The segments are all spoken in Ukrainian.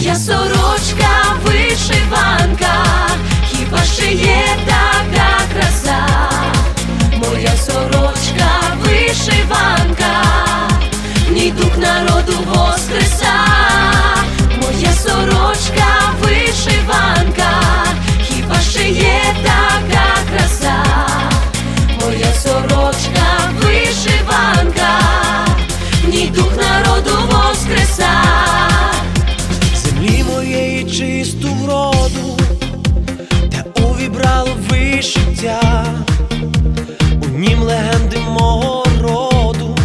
Моя сорочка вишиванка, вишиття, у нім легенди мого роду,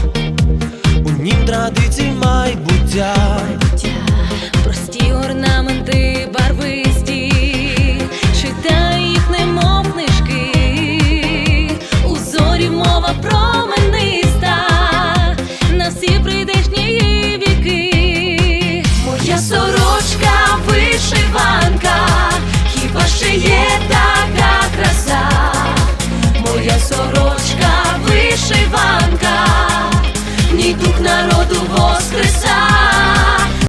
у нім традицій майбуття. вишиванка, ні ній дух народу воскреса.